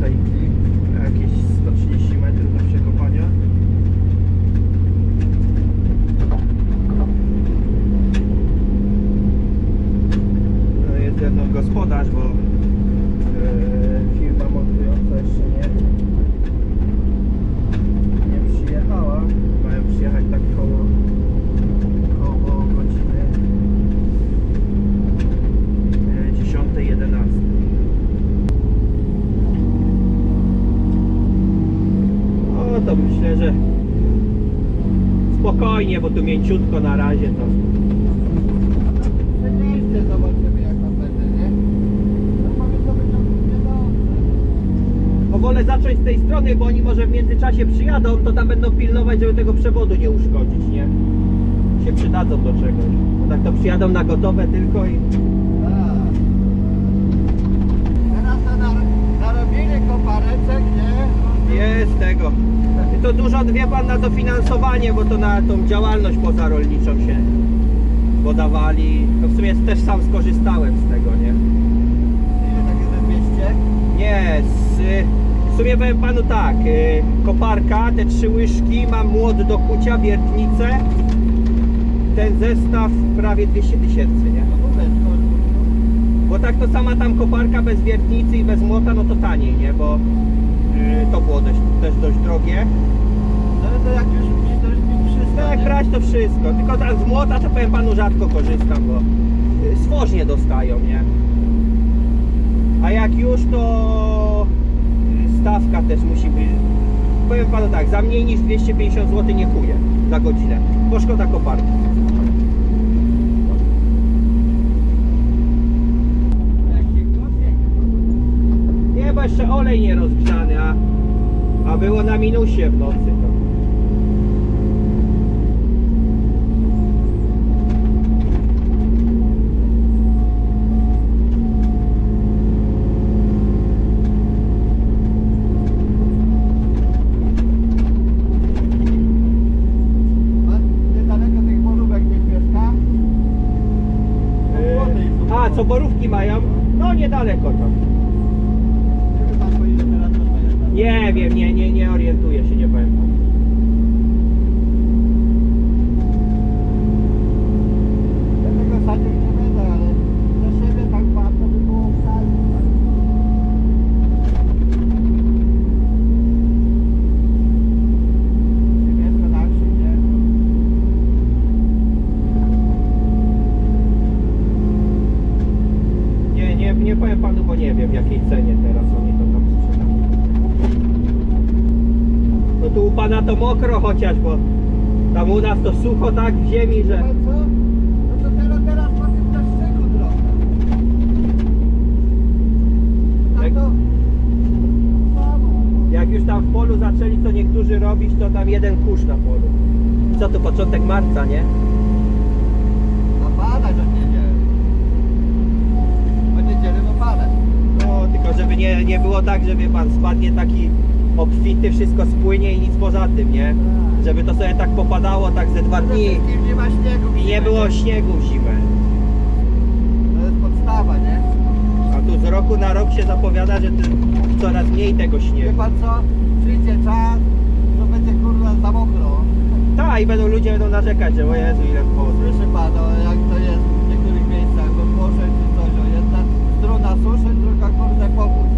tutaj jakieś 130 metrów do przekopania. No jest ze mną gospodarz, bo e, firma montująca jeszcze nie, nie przyjechała. Mają przyjechać tak koło, koło godziny e, 10, 11. No to myślę, że spokojnie, bo tu mięciutko na razie to. Przenieście, zobaczymy jak tam będzie, nie? No niedobrze. Bo wolę zacząć z tej strony, bo oni może w międzyczasie przyjadą, to tam będą pilnować, żeby tego przewodu nie uszkodzić, nie? Się przydadzą do czegoś. Bo tak to przyjadą na gotowe tylko i... Tak. Teraz to nar- narobili kopareczek, nie? Jest tego. To dużo wie pan na dofinansowanie, bo to na tą działalność pozarolniczą się podawali. To w sumie też sam skorzystałem z tego, nie? Ile tak jest 200? Nie, z, w sumie powiem panu tak, y, koparka, te trzy łyżki, mam młot do kucia, wiertnicę, ten zestaw prawie 200 tysięcy, nie? No to... Bo tak to sama tam koparka bez wiertnicy i bez młota, no to taniej, nie? Bo to było dość, też dość drogie. No to jak już to już mi 300, Tak, nie? brać to wszystko, tylko tam z młota to powiem panu rzadko korzystam, bo y, swożnie dostają, nie? A jak już to y, stawka też musi być. Powiem panu tak, za mniej niż 250 zł nie kuję za godzinę, bo szkoda koparki. Jak. Nie, bo jeszcze olej nie rozgrzany, a, a było na minusie w nocy. To. Pan niedaleko tych borówek gdzieś mieszka? Młody jest tu. A, co borówki mają? No niedaleko to? Nie wiem, nie, nie, nie orientuję się, nie pamiętam. Ja tego sadzić nie będę, ale dla siebie tak warto by było wsadzić. Tak. Czy mieszka na wsi, nie? Nie, nie, nie powiem panu, bo nie wiem w jakiej cenie teraz oni to tam sprzedają. No tu u pana to mokro chociaż, bo tam u nas to sucho tak w ziemi, że... Pan co? No to teraz, teraz po tym deszczyku trochę. Tak Jak- to... Samo. Jak już tam w polu zaczęli co niektórzy robić, to tam jeden kurz na polu. Co to początek marca, nie? A padać od niedzieli. Od niedzieli no padać. No, tylko żeby nie, nie było tak, że wie pan, spadnie taki obfity, wszystko spłynie i nic poza tym, nie? Żeby to sobie tak popadało tak ze dwa dni nie ma śniegu. w i nie zimę, było śniegu w zimę. To jest podstawa, nie? A tu z roku na rok się zapowiada, że ty- coraz mniej tego Wie śniegu. pan co? Przyjdzie czas, to będzie kurwa za mokro. Tak, i będą ludzie będą narzekać, że o Jezu, ile wchodzę. Słyszy pan, o, jak to jest w niektórych miejscach, bo Boże czy coś, o jedna strona suszy, druga kurde powódź.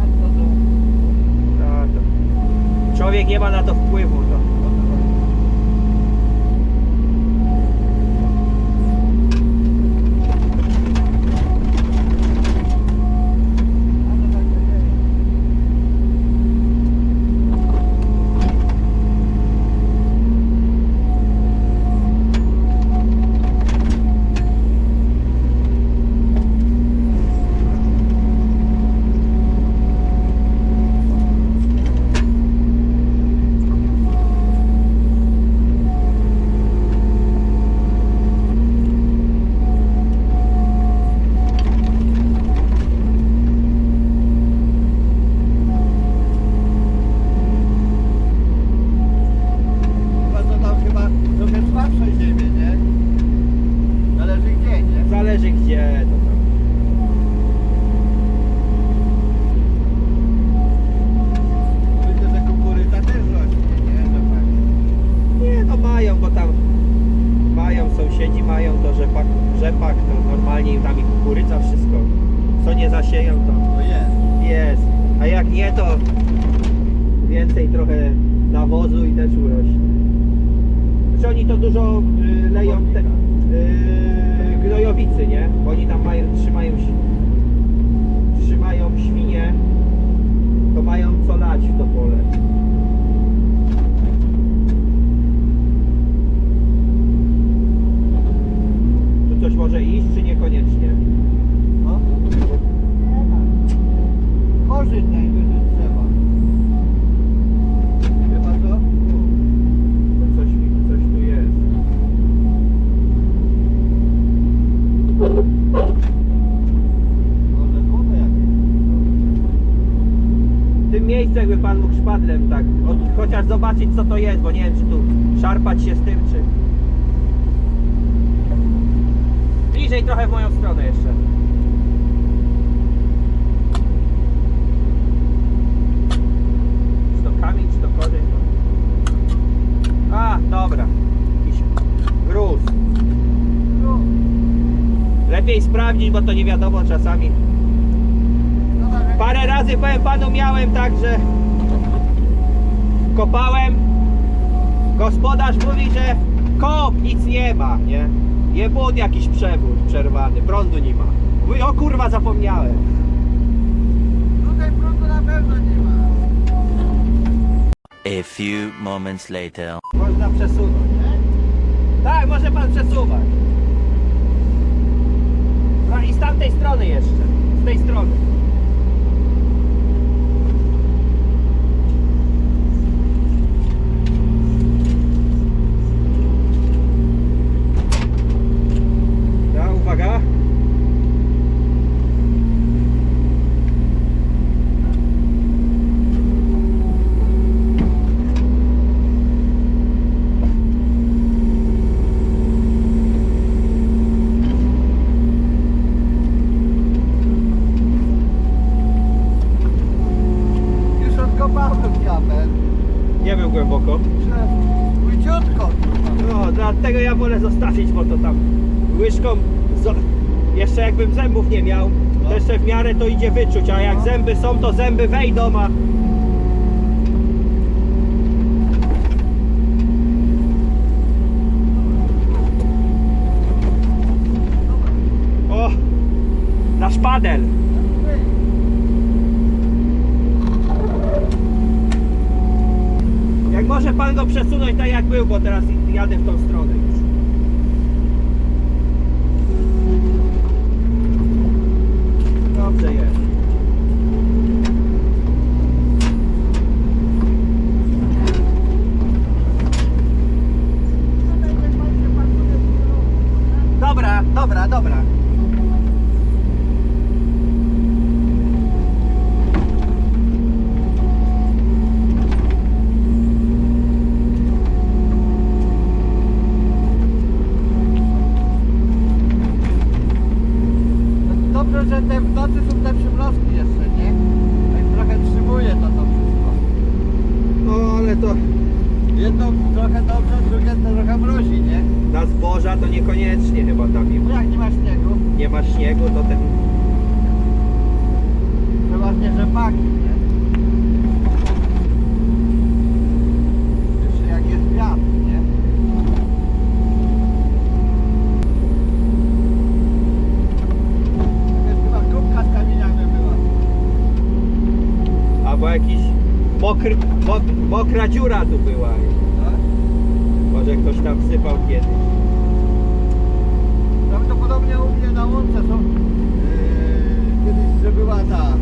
A co to? Tak, to Człowiek nie ma na to wpływu. To jest, bo nie wiem czy tu szarpać się z tym, czy... Bliżej trochę w moją stronę jeszcze. Czy to kamień, czy to korzeń? No. A, dobra. Jakiś gruz. Lepiej sprawdzić, bo to nie wiadomo czasami. Parę razy powiem panu miałem tak, że kopałem. Gospodarz mówi, że kop, nic nie ma, nie? Jebut jakiś przewód przerwany, prądu nie ma. Mówię, o kurwa zapomniałem. Tutaj prądu na pewno nie ma. A few moments later. Można przesunąć, nie? Tak, może pan przesuwać. No i z tamtej strony jeszcze. Z tej strony. Ja, uwaga. Już odkopałem diabel. Nie był głęboko. Płyciutko. No, dlatego ja wolę zostawić, bo to tam łyżką, jeszcze jakbym zębów nie miał, to No. jeszcze w miarę to idzie wyczuć, a jak No. zęby są, to zęby wejdą, a... O! Na szpadel! Jak może pan go przesunąć tak jak był, bo teraz jadę w tą stronę już. Dobrze jest. Dobra, dobra, dobra. Dobrze, że te w nocy są te przymrozki jeszcze, nie? Tak trochę trzymuje to to wszystko. No ale to Jedno trochę dobrze, drugie to trochę mrozi, nie? na zboża to Bo ma. jak nie ma śniegu, Nie ma śniegu, to ten przeważnie rzepaki, nie? Jeszcze jak jest wiatr, nie? Jest chyba kubka z kamieniami była. albo jakiś mokry, mok, mokra dziura tu była. No? Może ktoś tam sypał kiedyś. U mnie na łące yy, kiedyś, że była ta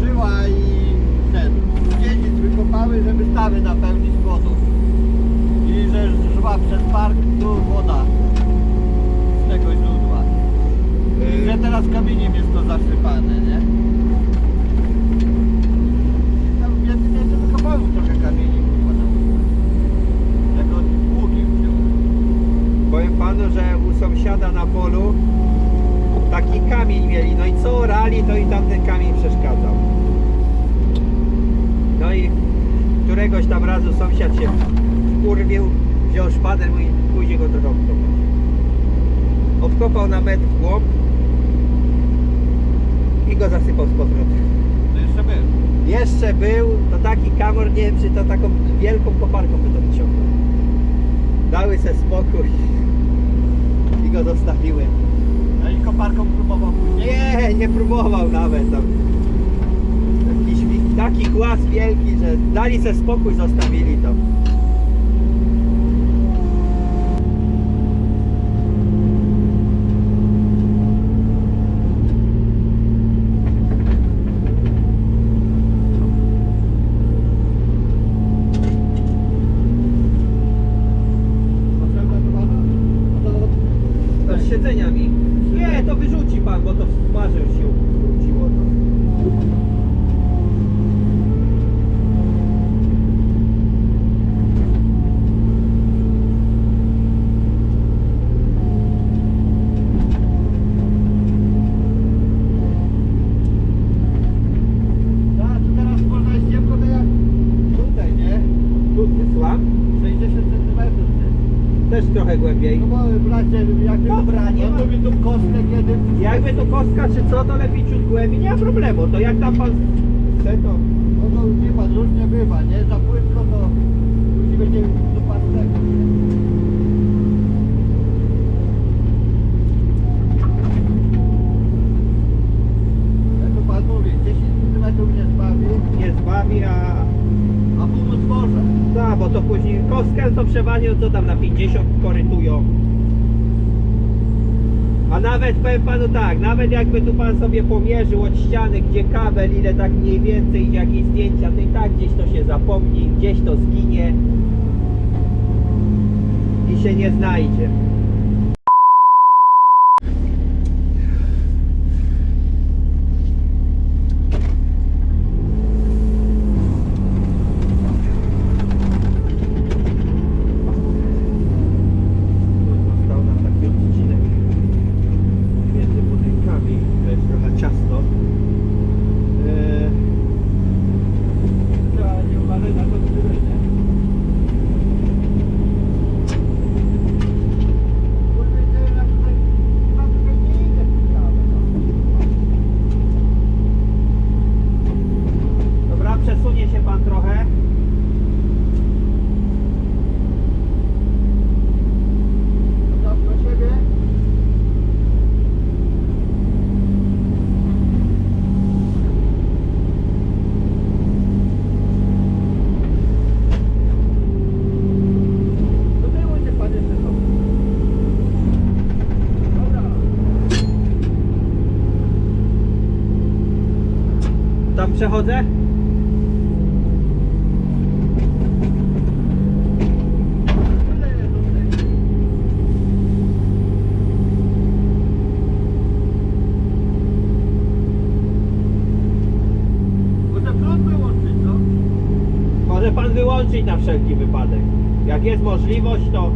żyła i ten dziedzic wykopały, żeby stawy napełnić wodą. I że szła przez park tu woda z tego źródła. I że teraz kamieniem jest to zasypane, nie? I tam w jednym miejscu wykopały trochę kamieni kurwa na łące. Jak od pługiem wziął. Powiem panu, że u sąsiada na polu taki kamień mieli, no i co orali, to i tamten kamień przeszkadzał. No i któregoś tam razu sąsiad się kurwił, wziął szpadę no i później go trochę obkopał. Obkopał na metr w głąb i go zasypał z powrotem. To jeszcze był. Jeszcze był, to taki kamor, nie wiem czy to taką wielką koparką by to wyciągnął. dały se spokój i go zostawiłem. A i koparką próbował później. Nie, nie próbował nawet tam. Jakiś taki głaz wielki, że dali se spokój, zostawili to. To- Z siedzeniami. Nie, to wyrzuci pan, bo to w już się wróciło. Tak, to teraz można iść ciemno, to jak tutaj, nie? Tu słucham? 60 cm. Też trochę głębiej. No bo bracie, jak Nie ma- lubi tą kostkę kiedy... Jakby to kostka czy co, to lepiej ciut głębiej, nie ma problemu. To jak tam pan chce, to... No to wie pan, różnie bywa, nie? Za płytko to musi będzie do pastego, nie? Jak to pan mówi, 10 cm nie zbawi, nie zbawi, a... a pół może. Da, bo to później kostkę to przeważnie co tam na 50 korytują. A nawet powiem panu tak, nawet jakby tu pan sobie pomierzył od ściany, gdzie kabel, ile tak mniej więcej, jakieś zdjęcia, to i tak gdzieś to się zapomni, gdzieś to zginie i się nie znajdzie. Został nam taki odcinek między budynkami, to jest trochę ciasno. Eee, Trzeba nie uważać na to, który nie? Kurde, nie wiem, jak tutaj, chyba tutaj nie idzie ciekawe, no. Dobra, przesunie się pan trochę. Dobra, do siebie. Do tyłu się pan jeszcze chowa. Dobra. Tam przechodzę. Tyle jest do tego. Może prąd wyłączyć, no? Może pan wyłączyć na wszelki wypadek. Jak jest możliwość, to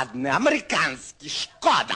ладно, американский, Шкода.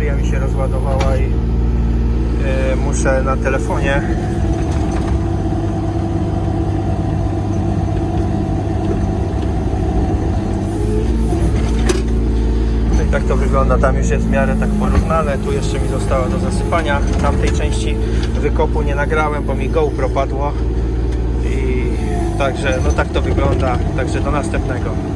Bateria mi się rozładowała i y, muszę na telefonie. No i tak to wygląda, tam już jest w miarę tak porównane, tu jeszcze mi zostało do zasypania, tamtej części wykopu nie nagrałem, bo mi GoPro padło. I także no tak to wygląda, także do następnego.